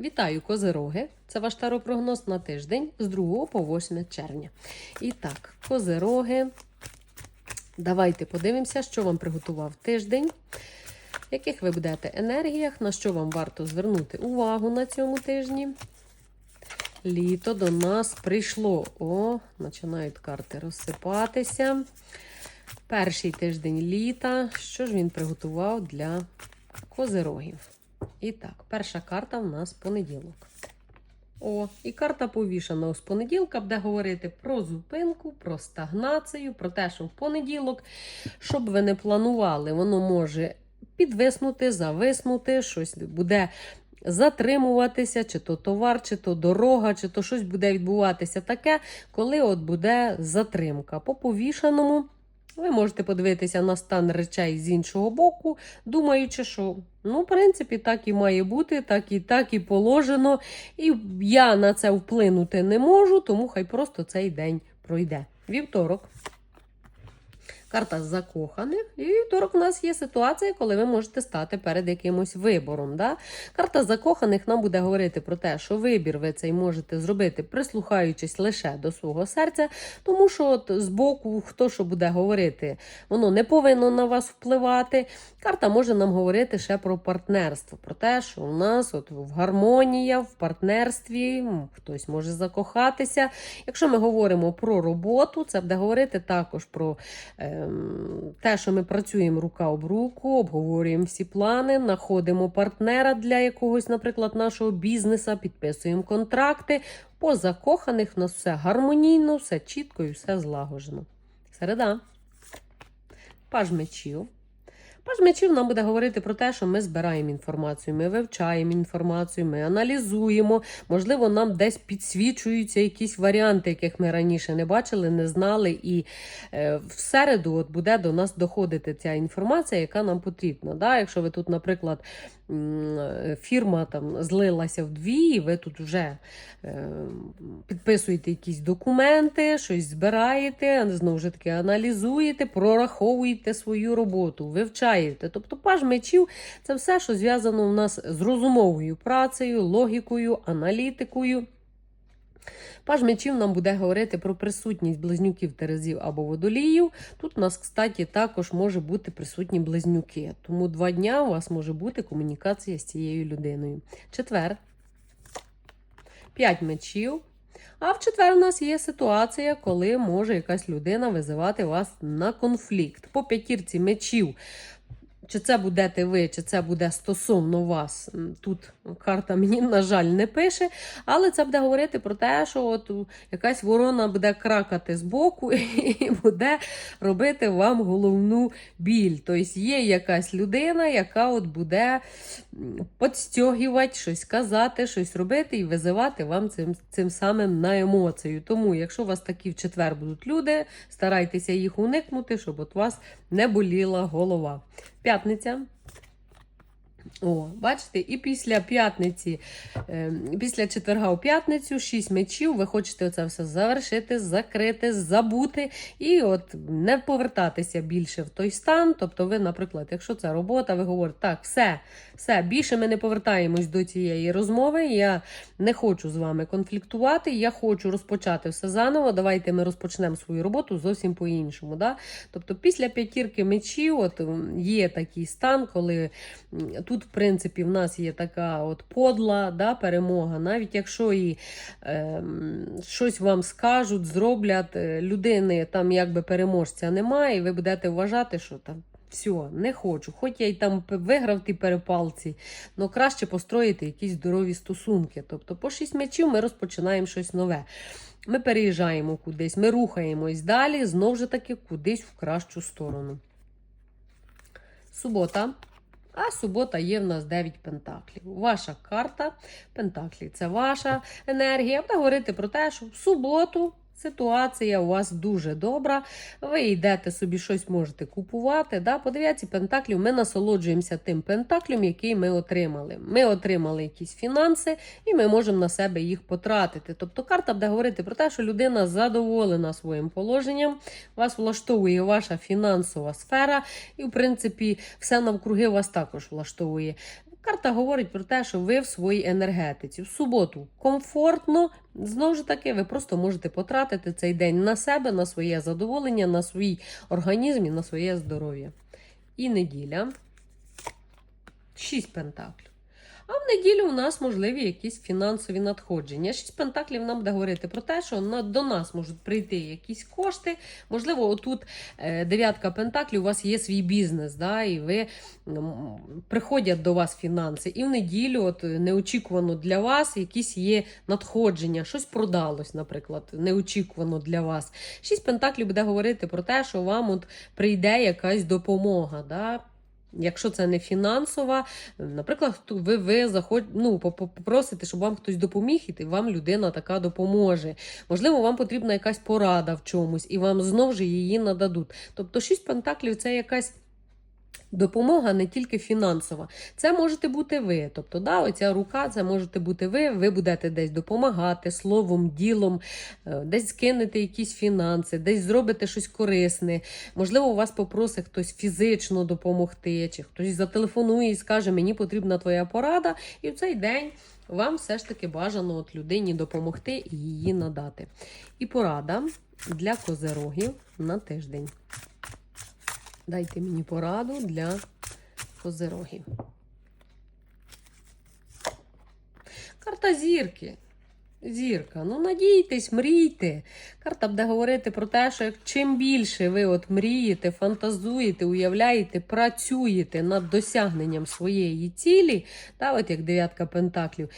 Вітаю козироги! Це ваш таропрогноз на тиждень з 2 по 8 червня. І так, козироги. Давайте подивимося, що вам приготував тиждень, в яких ви будете енергіях, на що вам варто звернути увагу на цьому тижні. Літо до нас прийшло. О, починають карти розсипатися. Перший тиждень літа. Що ж він приготував для козирогів? І так, перша карта в нас понеділок. О, і карта повішана з понеділка буде говорити про зупинку, про стагнацію, про те, що в понеділок, щоб ви не планували, воно може підвиснути, зависнути, щось буде затримуватися, чи то товар, чи то дорога, чи то щось буде відбуватися таке, коли от буде затримка. По повішаному. Ви можете подивитися на стан речей з іншого боку, думаючи, що ну, в принципі, так і має бути, так і так і положено. І я на це вплинути не можу, тому хай просто цей день пройде. Вівторок. Карта закоханих. І вівторок у нас є ситуація, коли ви можете стати перед якимось вибором. Да? Карта закоханих нам буде говорити про те, що вибір ви цей можете зробити, прислухаючись лише до свого серця, тому що от збоку, хто що буде говорити, воно не повинно на вас впливати. Карта може нам говорити ще про партнерство, про те, що у нас от в гармонія, в партнерстві, хтось може закохатися. Якщо ми говоримо про роботу, це буде говорити також про ем, те, що ми працюємо рука об руку, обговорюємо всі плани, знаходимо партнера для якогось, наприклад, нашого бізнеса, підписуємо контракти. По закоханих у нас все гармонійно, все чітко і все злагоджено. Середа. Паж мечів. Паж мечів нам буде говорити про те, що ми збираємо інформацію, ми вивчаємо інформацію, ми аналізуємо. Можливо, нам десь підсвічуються якісь варіанти, яких ми раніше не бачили, не знали. І е, в середу от буде до нас доходити ця інформація, яка нам потрібна. Да? Якщо ви тут, наприклад, е, фірма там злилася вдві, і ви тут вже е, підписуєте якісь документи, щось збираєте, знову ж таки аналізуєте, прораховуєте свою роботу, вивчаєте. Тобто паж мечів це все, що зв'язано у нас з розумовою працею, логікою, аналітикою. Паж мечів нам буде говорити про присутність близнюків Терезів або водоліїв. Тут у нас, кстати, також може бути присутні близнюки. Тому два дня у вас може бути комунікація з цією людиною. Четвер. П'ять мечів. А в четвер у нас є ситуація, коли може якась людина визивати вас на конфлікт. По п'ятірці мечів. Чи це будете ви, чи це буде стосовно вас. Тут карта мені, на жаль, не пише, але це буде говорити про те, що от якась ворона буде кракати з боку і буде робити вам головну біль. Тобто є якась людина, яка от буде м, щось казати, щось робити і визивати вам цим, цим самим на емоцію. Тому, якщо у вас такі в четвер будуть люди, старайтеся їх уникнути, щоб от вас не боліла голова. П'ятниця. О, бачите, і після п'ятниці, е, після четверга у п'ятницю, шість мечів, ви хочете оце все завершити, закрити, забути і от не повертатися більше в той стан. Тобто, ви, наприклад, якщо це робота, ви говорите, так, все, все, більше ми не повертаємось до цієї розмови. Я не хочу з вами конфліктувати, я хочу розпочати все заново. Давайте ми розпочнемо свою роботу зовсім по-іншому. Да? Тобто, після п'ятірки мечів от, є такий стан, коли тут, в принципі, в нас є така от подла да, перемога. Навіть якщо і е, щось вам скажуть, зроблять, е, людини там якби переможця немає, і ви будете вважати, що там. Все, не хочу. Хоч я й там виграв ті перепалці, але краще построїти якісь здорові стосунки. Тобто, по шість мечів ми розпочинаємо щось нове. Ми переїжджаємо кудись, ми рухаємось далі, знову ж таки, кудись в кращу сторону. Субота. А субота є в нас 9 пентаклів. Ваша карта пентаклі це ваша енергія. Та говорити про те, що в суботу ситуація у вас дуже добра. Ви йдете собі щось можете купувати. Да? По дев'ятці ми насолоджуємося тим пентаклем, який ми отримали. Ми отримали якісь фінанси, і ми можемо на себе їх потратити. Тобто карта буде говорити про те, що людина задоволена своїм положенням, вас влаштовує ваша фінансова сфера, і, в принципі, все навкруги вас також влаштовує. Карта говорить про те, що ви в своїй енергетиці. В суботу комфортно, знову ж таки, ви просто можете потратити цей день на себе, на своє задоволення, на свій організм і на своє здоров'я. І неділя. Шість пентаклів. А в неділю у нас можливі якісь фінансові надходження. Шість пентаклів нам буде говорити про те, що на, до нас можуть прийти якісь кошти. Можливо, отут е, дев'ятка пентаклів, у вас є свій бізнес, да, і ви приходять до вас фінанси. І в неділю, от неочікувано для вас, якісь є надходження, щось продалось, наприклад, неочікувано для вас. Шість пентаклів буде говорити про те, що вам от прийде якась допомога. Да? Якщо це не фінансова, наприклад, ви, ви заход... ну, попросите, щоб вам хтось допоміг, і вам людина така допоможе. Можливо, вам потрібна якась порада в чомусь, і вам знову ж її нададуть. Тобто, шість пентаклів це якась. Допомога не тільки фінансова, це можете бути ви. Тобто, да, оця рука, це можете бути ви. Ви будете десь допомагати словом, ділом, е, десь скинете якісь фінанси, десь зробите щось корисне. Можливо, у вас попросить хтось фізично допомогти, чи хтось зателефонує і скаже, мені потрібна твоя порада. І в цей день вам все ж таки бажано от людині допомогти і її надати. І порада для козерогів на тиждень. Дайте мені пораду для козирогів. Карта зірки. Зірка, ну надійтесь, мрійте. Карта буде говорити про те, що чим більше ви от мрієте, фантазуєте, уявляєте, працюєте над досягненням своєї цілі, та, от як дев'ятка пентаклів,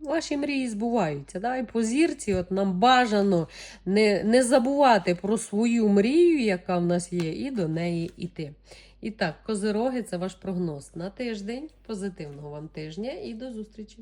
ваші мрії збуваються. Да? І по зірці от нам бажано не, не забувати про свою мрію, яка в нас є, і до неї йти. І так, козироги, це ваш прогноз на тиждень. Позитивного вам тижня і до зустрічі!